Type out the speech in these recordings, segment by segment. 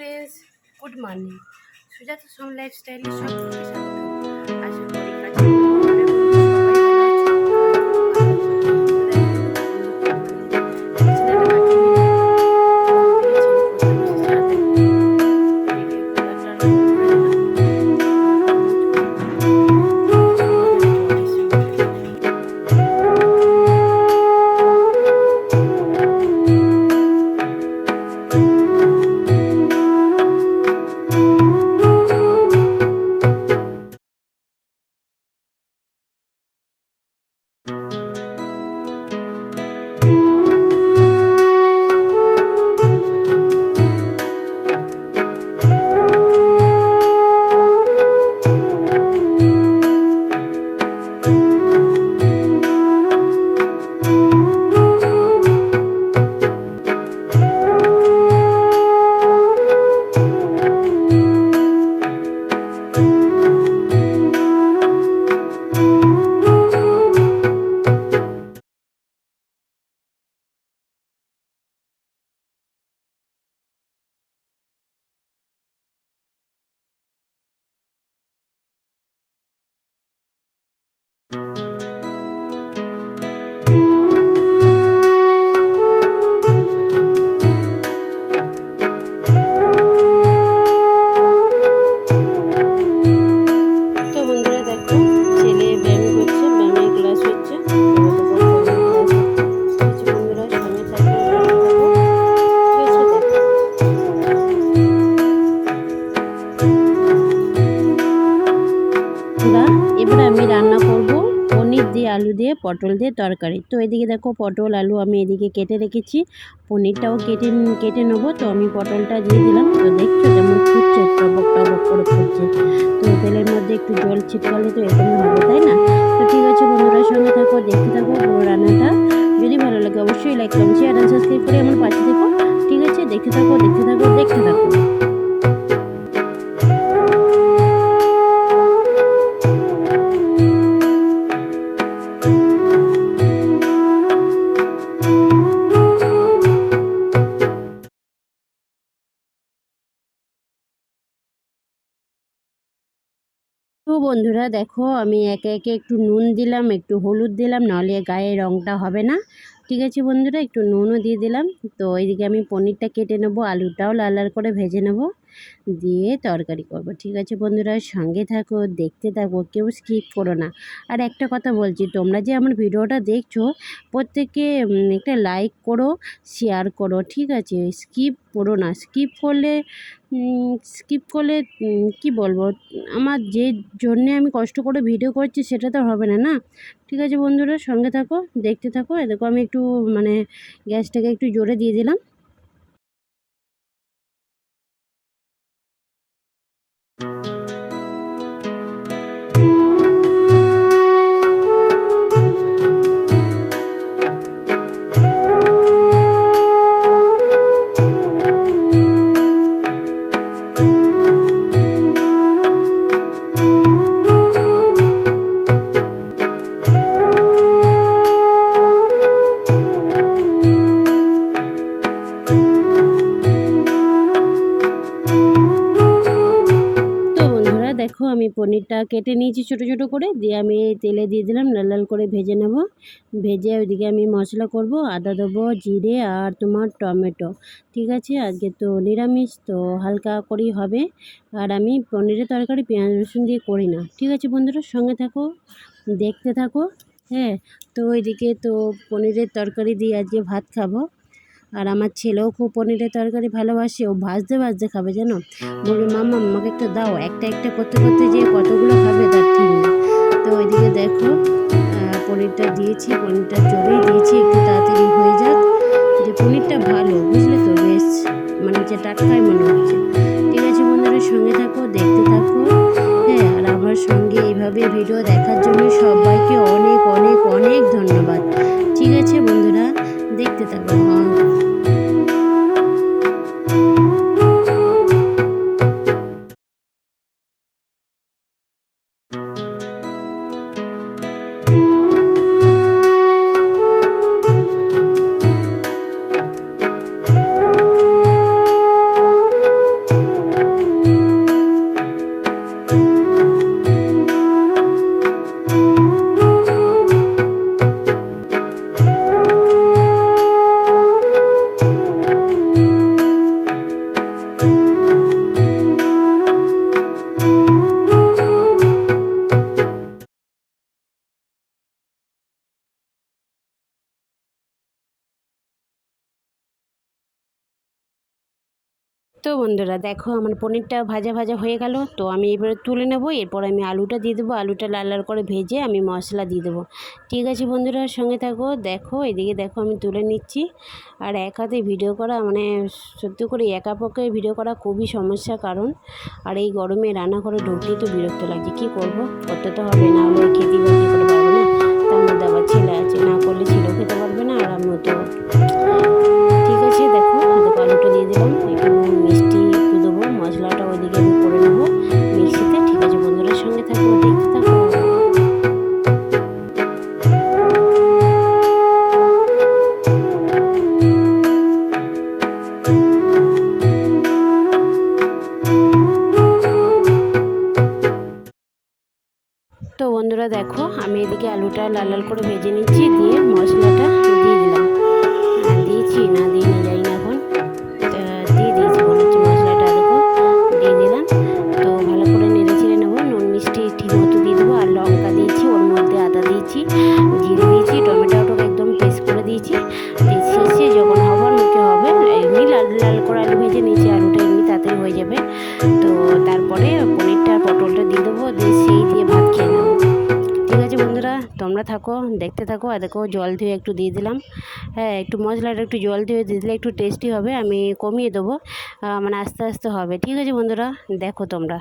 Friends good morning. Sujata Som লাইফস্টাইলে সবাইকে পটল দিয়ে তরকারি। তো এদিকে দেখো পটল, আলু আমি এদিকে কেটে রেখেছি। পনিরটাও কেটে কেটে নেব। তো আমি পটলটা দিয়ে দিলাম। তো দেখছ যেমন ফুটছে, টবক টবক করে ফুটছে। তো তেলের মধ্যে একটু জল ছিটকালে তো এরকমই হবে, তাই না? তো ঠিক আছে বন্ধুরা, সঙ্গে থাকো, দেখতে থাকো পুরো রান্নাটা। যদি ভালো লাগে অবশ্যই like comment share and subscribe করে আমার পাশে দেখো ঠিক আছে, দেখতে থাকো দেখতে থাকো দেখতে থাকো। বন্ধুরা দেখো, আমি একে একে একটু নুন দিলাম, একটু হলুদ দিলাম, নাহলে গায়ে রঙটা হবে না। ঠিক আছে বন্ধুরা, একটু নুনও দিয়ে দিলাম। তো এইদিকে আমি পনিরটা কেটে নেব, আলুটাও লাল লাল করে ভেজে নেব। দিয়ে তরকারি করব। ঠিক আছে বন্ধুরা, সঙ্গে থাকো, দেখতে থাকো, কেউ স্কিপ করো না। আর একটা কথা বলছি, তোমরা যে আমার ভিডিওটা দেখছ প্রত্যেকে একটা লাইক করো শেয়ার করো, ঠিক আছে? স্কিপ করো না। স্কিপ করলে স্কিপ করলে কি বলব? আমার যে জন্যে আমি কষ্ট করে ভিডিও করছি, সেটা তো হবে না না? ঠিক আছে বন্ধুরা, সঙ্গে থাকো, দেখতে থাকো। এ দেখো আমি একটু মানে গ্যাসটাকে একটু জোরে দিয়ে দিলাম। কেটে নিয়েছি ছোটো ছোটো করে। দিয়ে আমি তেলে দিয়ে দিলাম, লাল লাল করে ভেজে নেব। ভেজে ওইদিকে আমি মশলা করব, আদা দেবো, জিরে আর তোমার টমেটো। ঠিক আছে? আজকে তো নিরামিষ, তো হালকা করেই হবে। আর আমি পনিরের তরকারি পেঁয়াজ, রসুন দিয়ে করি না। ঠিক আছে বন্ধুরা? সঙ্গে থাকো, দেখতে থাকো হ্যাঁ? তো ওইদিকে তো পনিরের তরকারি দিয়ে আজকে ভাত খাব। আর আমার ছেলেও খুব পনিরের তরকারি ভালোবাসে। ও ভাজতে ভাজতে খাবে, জানো? বলবে মাম্মা, আমাকে একটু দাও। একটা একটা করতে করতে যে কতগুলো পনিরটা দিয়েছি, পনিরটা জোরেই দিয়েছি, একটু তাড়াতাড়ি হয়ে যাক। যে পনিরটা ভালো, বুঝলে তো, বেশ মানে যে টাটকাই মনে হচ্ছে। ঠিক আছে বন্ধুরা, সঙ্গে থাকো, দেখতে থাকো। হ্যাঁ আর আমার সঙ্গে এইভাবে ভিডিও দেখার জন্য সবাইকে অনেক অনেক অনেক ধন্যবাদ। ঠিক আছে বন্ধুরা, দেখতে থাকো। তো বন্ধুরা দেখো আমার পনিরটা ভাজা ভাজা হয়ে গেল। তো আমি এবারে তুলে নেব, এরপর আমি আলুটা দিয়ে দেবো। আলুটা লাল লাল করে ভেজে আমি মশলা দিয়ে দেবো। ঠিক আছে বন্ধুরা, সঙ্গে থাকো। দেখো, এদিকে দেখো আমি তুলে নিচ্ছি। আর এক হাতে ভিডিও করা মানে সত্যি করে একা পক্ষে ভিডিও করা খুবই সমস্যা কারণ। আর এই গরমে রান্না করে ঢুকলেই তো বিরক্ত লাগছে কী করব? করতে তো হবে না হলে খেতে তো বন্ধুরা দেখো, আমি এদিকে আলুটা লাল লাল করে ভেজে নিচ্ছি, দিয়ে মশলাটা দিয়ে দিলাম। দিয়েছি না, দিয়ে যাই না এখন। দিয়ে দিয়েছি মনে হচ্ছে মশলাটা দেখো দিয়ে দিলাম। তো ভালো করে নেড়ে ছেড়ে নেব। নুন মিষ্টি ঠিক মতো দিয়ে দেবো। আর লঙ্কা দিয়েছি, ওর মধ্যে আদা দিয়েছি, জিরে দিয়েছি টমেটোটা একদম পেস্ট করে দিয়েছি। দিয়ে শেষে যখন হবার মুখে হবে, এমনি লাল লাল করে আলু ভেজে নিয়েছি, আলুটা এমনি তাড়াতাড়ি হয়ে যাবে। তো তারপরে তোমরা থাকো, দেখতে থাকো। আর দেখো, জল ধুয়ে একটু দিয়ে দিলাম। হ্যাঁ একটু মশলাটা একটু জল ধুয়ে দিয়ে দিলে একটু টেস্টি হবে, আমি কমিয়ে দেবো। মানে আস্তে আস্তে হবে। ঠিক আছে বন্ধুরা, দেখো তোমরা।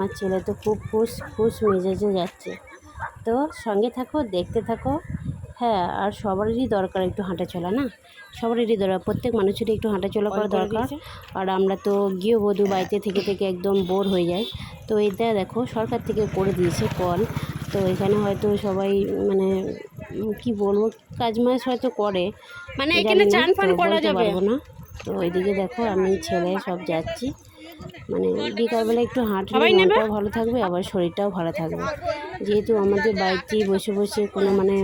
আমার ছেলে তো খুব খুশ খুশ মেজাজে যাচ্ছে। তো সঙ্গে থাকো দেখতে থাকো। হ্যাঁ আর সবারই দরকার একটু হাঁটা চলা না? সবারই দরকার প্রত্যেক মানুষেরই একটু হাঁটা চলা করা দরকার। আর আমরা তো গৃহবধূ বাড়িতে থেকে থেকে একদম বোর হয়ে যায় তো এটা দেখো সরকার থেকে করে দিয়েছে কল। তো এখানে হয়তো সবাই মানে কি বলব কাজ মাস হয়তো করে। মানে এখানে চান ফান করা যাবে। না। তো ওইদিকে দেখো আমি ছেলে সব যাচ্ছি। মানে বিকালবেলা একটু হাঁটলে মনটাও ভালো থাকবে আবার শরীরটাও ভালো থাকবে। যেহেতু আমাদের বাড়িতেই বসে বসে কোনো মানে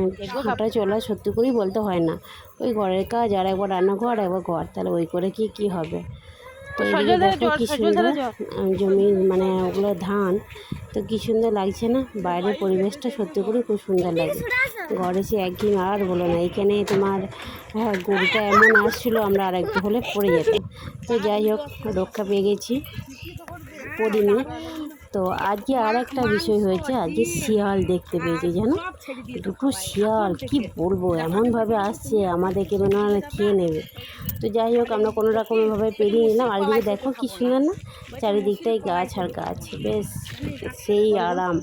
হাঁটা চলা সত্যি করেই বলতে হয় না। ওই ঘরের কাজ আর একবার রান্নাঘর একবার ঘর তাহলে ওই করে কি কি হবে? তো এদিকে দেখো কি সুন্দর জমি মানে ওগুলো ধান তো কি সুন্দর লাগছে না? বাইরের পরিবেশটা সত্যি করে খুব সুন্দর লাগে ঘরে সে একদিন আর বলো না এখানে তোমার হ্যাঁ গরুটা এমন আসছিল আমরা আর একটু হলে পড়ে যেতাম। তো যাই হোক রক্ষা পেয়ে গেছি। পড়িনি। তো আজকে আর একটা বিষয় হয়েছে আজকে শিয়াল দেখতে পেয়েছি জানো? দুটো শিয়াল কি বলব? এমনভাবে আসছে আমাদেরকে মনে হয় খেয়ে নেবে। তো যাই হোক আমরা কোনো রকমভাবে পেরিয়ে নিলাম আর এদিকে দেখো কি সুন্দর না? চারিদিকটাই গাছ আর গাছ। বেশ সেই আরাম।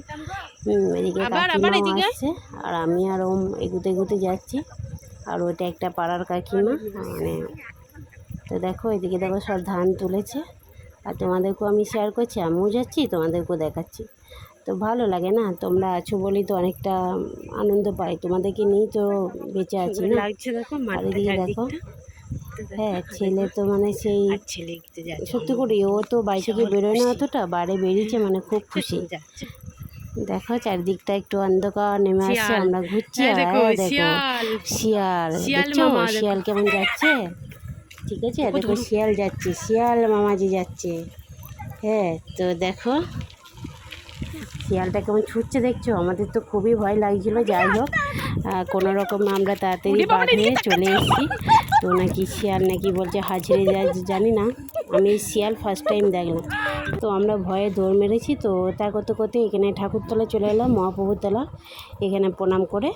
এদিকে কাকিমাও আসছে। আর আমি আর ওম এগুতে এগুতে যাচ্ছি। আর ওইটা একটা পাড়ার কাকিমা মানে তো দেখো এদিকে দেখো সব ধান তুলেছে। আর তোমাদেরকেও আমি শেয়ার করছি আমিও যাচ্ছি তোমাদেরকেও দেখাচ্ছি। তো ভালো লাগে না? তোমরা আছো বলেই তো অনেকটা আনন্দ পাই তোমাদেরকে নিয়েই তো বেঁচে আছি না? আর এদিকে দেখো। হ্যাঁ ছেলে তো মানে সেই সত্যি করি ও তো বাড়ি থেকে বেরোয় না অতটা বাইরে বেরিয়েছে মানে খুব খুশি। দেখো চারিদিকটা একটু অন্ধকার নেমে আসছে আমরা ঘুরছি হ্যাঁ, আর দেখো, শিয়াল। শিয়াল শিয়াল দেখছ? শিয়াল কেমন যাচ্ছে? ঠিক আছে? দেখো শিয়াল যাচ্ছে শিয়াল মামাজি যাচ্ছে। হ্যাঁ তো দেখো শিয়ালটা কেমন ছুটছে দেখছ? আমাদের তো খুবই ভয় লাগছিল যাই হোক। কোনো রকম আমরা তাড়াতাড়ি হয়ে চলে এসেছি। তো নাকি শিয়াল নাকি বলছে হাজিরে যায় জানি না। আমি শিয়াল ফার্স্ট টাইম দেখলাম তো আমরা ভয়ে দৌড় মেরেছি তো তা করতে করতে এখানে ঠাকুরতলা চলে এলাম মহাপ্রভুতলা এখানে প্রণাম করে